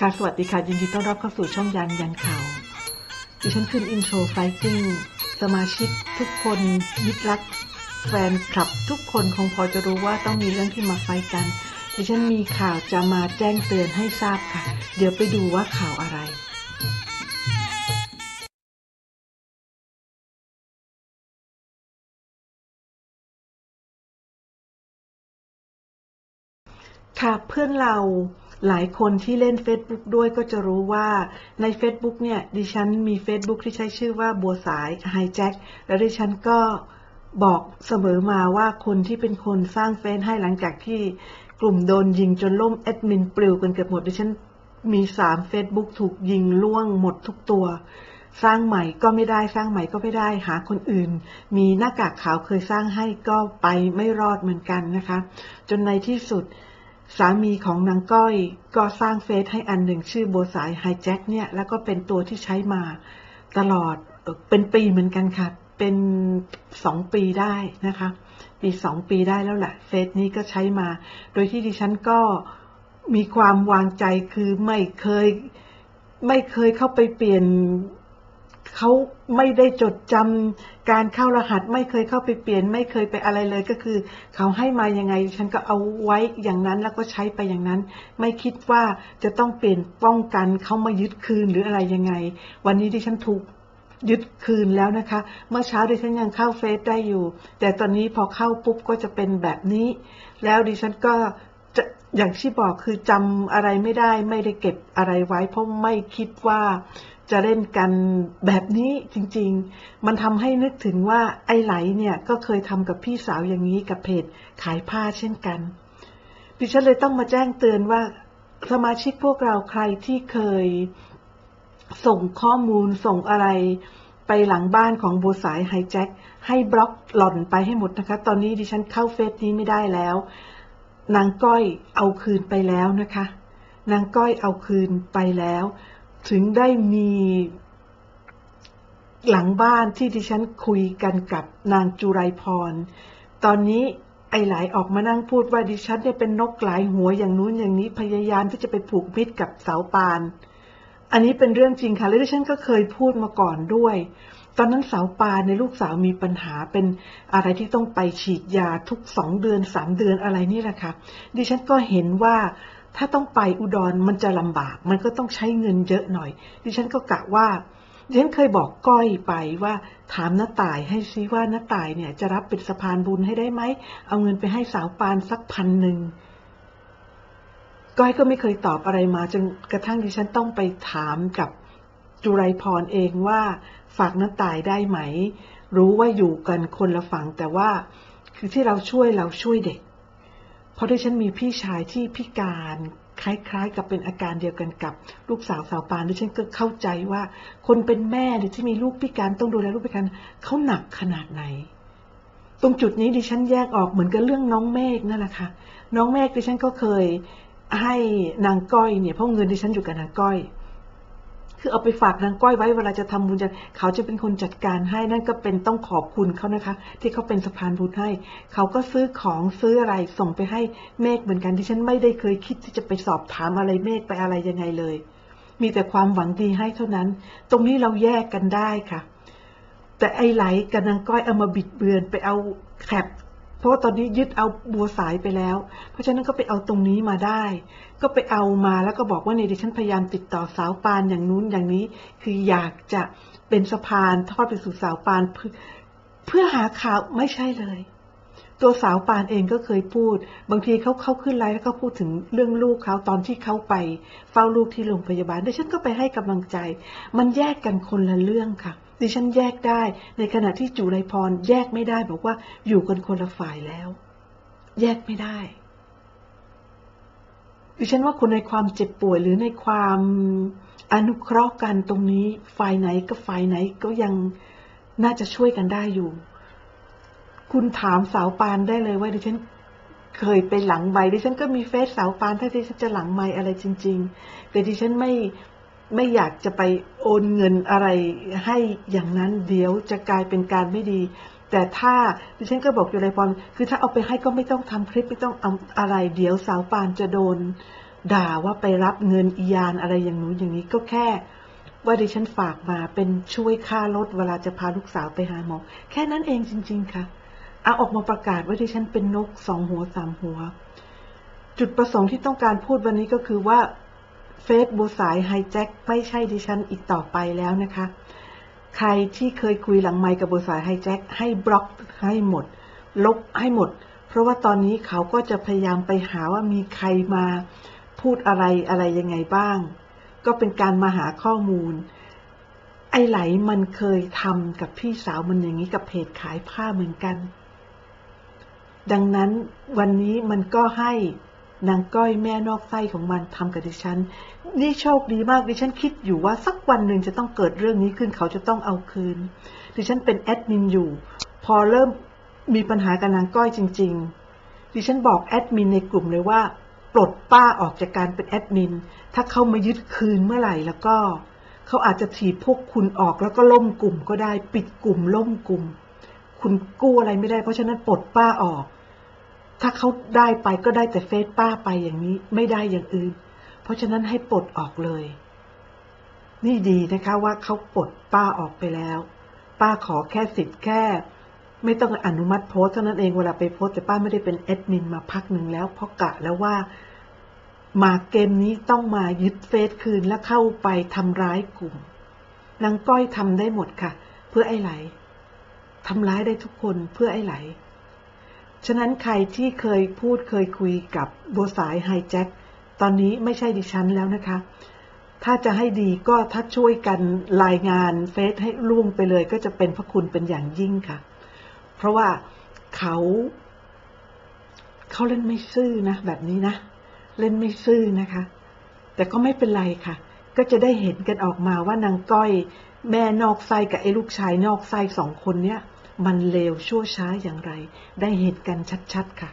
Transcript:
ค่ะสวัสดีค่ะ ยินดีต้อนรับเข้าสู่ช่องยันยันข่าวดิฉันขึ้นอินโทรไฟติ้งสมาชิกทุกคนมิตรรักแฟนคลับทุกคนคงพอจะรู้ว่าต้องมีเรื่องที่มาไฟกันดิฉันมีข่าวจะมาแจ้งเตือนให้ทราบค่ะ เดี๋ยวไปดูว่าข่าวอะไรค่ะเพื่อนเรา หลายคนที่เล่น Facebook ด้วยก็จะรู้ว่าใน Facebook เนี่ย ดิฉันมี Facebook ที่ใช้ชื่อว่าบัวสายไฮแจ็คและดิฉันก็บอกเสมอมาว่าคนที่เป็นคนสร้างเฟซให้หลังจากที่กลุ่มโดนยิงจนล่มแอดมินปลิวกันเกือบหมด ดิฉันมีสาม Facebook ถูกยิงล่วงหมดทุกตัว สร้างใหม่ก็ไม่ได้สร้างใหม่ก็ไม่ได้หาคนอื่น มีหน้ากากขาวเคยสร้างให้ก็ไปไม่รอดเหมือนกันนะคะ จนในที่สุด สามีของนางก้อยก็สร้างเฟซให้อันหนึ่งชื่อโบสายไฮแจ็คเนี่ย แล้วก็เป็นตัวที่ใช้มาตลอดเป็นปีเหมือนกันค่ะ เป็นสองปีได้นะคะปีสองปีได้แล้วแหละเฟซนี้ก็ใช้มา โดยที่ดิฉันก็มีความวางใจคือไม่เคย ไม่เคยเข้าไปเปลี่ยน เขาไม่ได้จดจำการเข้ารหัสไม่เคยเข้าไปเปลี่ยน ไม่เคยไปอะไรเลยก็คือ เขาให้มายังไง ฉันก็เอาไว้อย่างนั้นแล้วก็ใช้ไปอย่างนั้น ไม่คิดว่าจะต้องเปลี่ยนป้องกันเขามายึดคืนหรืออะไรยังไง วันนี้ดิฉันถูกยึดคืนแล้วนะคะ เมื่อเช้าดิฉันยังเข้าเฟซได้อยู่ แต่ตอนนี้พอเข้าปุ๊บก็จะเป็นแบบนี้ แล้วดิฉันก็จะอย่างที่บอกคือจำอะไรไม่ได้ ไม่ได้เก็บอะไรไว้ เพราะไม่คิดว่า จะเล่นกันแบบนี้จริงๆ มันทำให้นึกถึงว่าไอ้ไหลเนี่ยก็เคยทำกับพี่สาวอย่างนี้กับเพจขายผ้าเช่นกัน ดิฉันเลยต้องมาแจ้งเตือนว่าสมาชิกพวกเราใครที่เคยส่งข้อมูลส่งอะไรไปหลังบ้านของโบสายไฮแจ็คให้บล็อกหล่อนไปให้หมดนะคะ ตอนนี้ดิฉันเข้าเฟซนี้ไม่ได้แล้ว นางก้อยเอาคืนไปแล้วนะคะ นางก้อยเอาคืนไปแล้ว ถึงได้มีหลังบ้านที่ดิฉันคุยกันกับนางจุไรพร ตอนนี้ไอ้หลายออกมานั่งพูดว่าดิฉันเนี่ยเป็นนกหลายหัวอย่างนู้นอย่างนี้พยายามที่จะไปผูกมิตรกับเสาปาน อันนี้เป็นเรื่องจริงค่ะและดิฉันก็เคยพูดมาก่อนด้วย ตอนนั้นสาวปาในลูกสาวมีปัญหาเป็นอะไรที่ต้องไปฉีดยาทุกสองเดือนสามเดือนอะไรนี่แหละค่ะ ดิฉันก็เห็นว่าถ้าต้องไปอุดรมันจะลำบาก มันก็ต้องใช้เงินเยอะหน่อย ดิฉันก็กะว่าดิฉันเคยบอกก้อยไปว่าถามน้าต่ายให้ซิว่าน้าต่ายเนี่ย จะรับเป็นสะพานบุญให้ได้ไหม เอาเงินไปให้สาวปานสักพันหนึ่งก้อยก็ไม่เคยตอบอะไรมาจนกระทั่งดิฉันต้องไปถามกับจุไรพรเองว่า ฝากน้าตายได้ไหม รู้ว่าอยู่กันคนละฝั่งแต่ว่าคือที่เราช่วยเราช่วยเด็ก เพราะที่ฉันมีพี่ชายที่พิการคล้ายๆ กับเป็นอาการเดียวกันกับลูกสาวสาวปานดิฉันก็เข้าใจว่า คนเป็นแม่หรือที่มีลูกพิการต้องดูแลลูกพิการเขาหนักขนาดไหน ตรงจุดนี้ดิฉันแยกออกเหมือนกับเรื่องน้องเมฆนั่นแหละค่ะ น้องเมฆดิฉันก็เคยให้นางก้อยเนี่ยเพราะเงินดิฉันอยู่กับนางก้อย คือเอาไปฝากนางก้อยไว้เวลาจะทำบุญจะเขาจะเป็นคนจัดการให้นั่นก็เป็นต้องขอบคุณเขานะคะ ที่เขาเป็นสะพานบุญให้ เขาก็ซื้อของซื้ออะไรส่งไปให้เมฆเหมือนกันที่ฉันไม่ได้เคยคิดที่จะไปสอบถามอะไรเมฆไปอะไรยังไงเลย มีแต่ความหวังดีให้เท่านั้น ตรงนี้เราแยกกันได้ค่ะ แต่ไอ้ไหลกับนางก้อยเอามาบิดเบือนไปเอาแคปเพ ราะว่าตอนนี้ยึดเอาบัวสายไปแล้ว เพราะฉะนั้นก็ไปเอาตรงนี้มาได้ ก็ไปเอามาแล้วก็บอกว่าในดิฉันพยายามติดต่อสาวปานอย่างนู้นอย่างนี้ คืออยากจะเป็นสะพานทอดไปสู่สาวปานเพเพื่อหาข่าวไม่ใช่เลย ตัวสาวปานเองก็เคยพูด บางทีเขาเข้าขึ้นไลฟ์แล้วก็พูดถึงเรื่องลูกเขาตอนที่เขาไป เฝ้าลูกที่โรงพยาบาลดิฉันก็ไปให้กำลังใจ มันแยกกันคนละเรื่องค่ะ ดิฉันแยกได้ ในขณะที่จุไรพรแยกไม่ได้บอกว่าอยู่กันคนละฝ่ายแล้ว แยกไม่ได้ ดิฉันว่าคนในความเจ็บป่วยหรือในความอนุเคราะห์กันตรงนี้ฝ่ายไหนก็ฝ่ายไหนก็ยังน่าจะช่วยกันได้อยู่ คุณถามสาวปานได้เลยว่าดิฉันเคยไปหลังไม้ดิฉันก็มีเฟซสาวปานถ้าดิฉันจะหลังไม้อะไรจริง ๆ แต่ดิฉันไม่ไม่อยากจะไปโอนเงินอะไรให้อย่างนั้นเดี๋ยวจะกลายเป็นการไม่ดี แต่ถ้าดิฉันก็บอกอยู่ไรพรคือถ้าเอาไปให้ก็ไม่ต้องทำคลิปไม่ต้องเอาอะไร เดี๋ยวสาวปานจะโดน ด่าว่าไปรับเงินอียานอะไรอย่างนู้นอย่างนี้ก็แค่ ว่าดิฉันฝากมาเป็นช่วยค่ารถเวลาจะพาลูกสาวไปหาหมอแค่นั้นเองจริง ๆ ค่ะ เอาออกมาประกาศว่าดิฉันเป็นนกสองหัวสามหัว จุดประสงค์ที่ต้องการพูดวันนี้ก็คือว่าเฟซบูสายไฮแจ็คไม่ใช่ดิฉันอีกต่อไปแล้วนะคะ ใครที่เคยคุยหลังไมค์กับบูสายไฮแจ็คให้บล็อกให้หมด ลบให้หมด เพราะว่าตอนนี้เขาก็จะพยายามไปหาว่ามีใครมาพูดอะไรอะไรยังไงบ้าง ก็เป็นการมาหาข้อมูล ไอ้ไหลมันเคยทำกับพี่สาวมันอย่างนี้กับเพจขายผ้าเหมือนกัน ดังนั้นวันนี้มันก็ให้นางก้อยแม่นอกไส้ของมันทำกับดิฉัน นี่โชคดีมากดิฉันคิดอยู่ว่าสักวันหนึ่งจะต้องเกิดเรื่องนี้ขึ้นเขาจะต้องเอาคืน ดิฉันเป็นแอดมินอยู่ พอเริ่มมีปัญหากับนางก้อยจริง ๆ ดิฉันบอกแอดมินในกลุ่มเลยว่าปลดป้าออกจากการเป็นแอดมิน ถ้าเขามายึดคืนเมื่อไหร่แล้วก็ เขาอาจจะถีบพวกคุณออกแล้วก็ล่มกลุ่มก็ได้ ปิดกลุ่มล่มกลุ่ม คุณกู้อะไรไม่ได้เพราะฉะนั้นปลดป้าออก ถ้าเขาได้ไปก็ได้แต่เฟซป้าไปอย่างนี้ไม่ได้อย่างอื่น เพราะฉะนั้นให้ปลดออกเลย นี่ดีนะคะว่าเขาปลดป้าออกไปแล้ว ป้าขอแค่สิทธิ์แค่ ไม่ต้องอนุมัติโพสเท่านั้นเองเวลาไปโพสแต่ป้าไม่ได้เป็นแอดมินมาพักหนึ่งแล้วเพราะกะแล้วว่ามาเกมนี้ต้องมายึดเฟซคืนและเข้าไปทำร้ายกลุ่มนางก้อยทำได้หมดค่ะ เพื่อไอ้ไหลทำร้ายได้ทุกคนเพื่อไอ้ไหล ฉะนั้นใครที่เคยพูดเคยคุยกับโบวสายไฮแจ็คตอนนี้ไม่ใช่ดิฉันแล้วนะคะ ถ้าจะให้ดีก็ถ้าช่วยกันรายงานเฟซให้ล่วงไปเลย ก็จะเป็นพระคุณเป็นอย่างยิ่งค่ะ เพราะว่าเขาเขาเล่นไม่ซื่อนะแบบนี้นะ เล่นไม่ซื่อนะคะ แต่ก็ไม่เป็นไรค่ะ ก็จะได้เห็นกันออกมาว่านางก้อยแม่นอกไส้กับไอ้ลูกชายนอกไส้สองคนเนี้ย มันเลวชั่วช้าอย่างไร ได้เห็นกันชัดๆค่ะ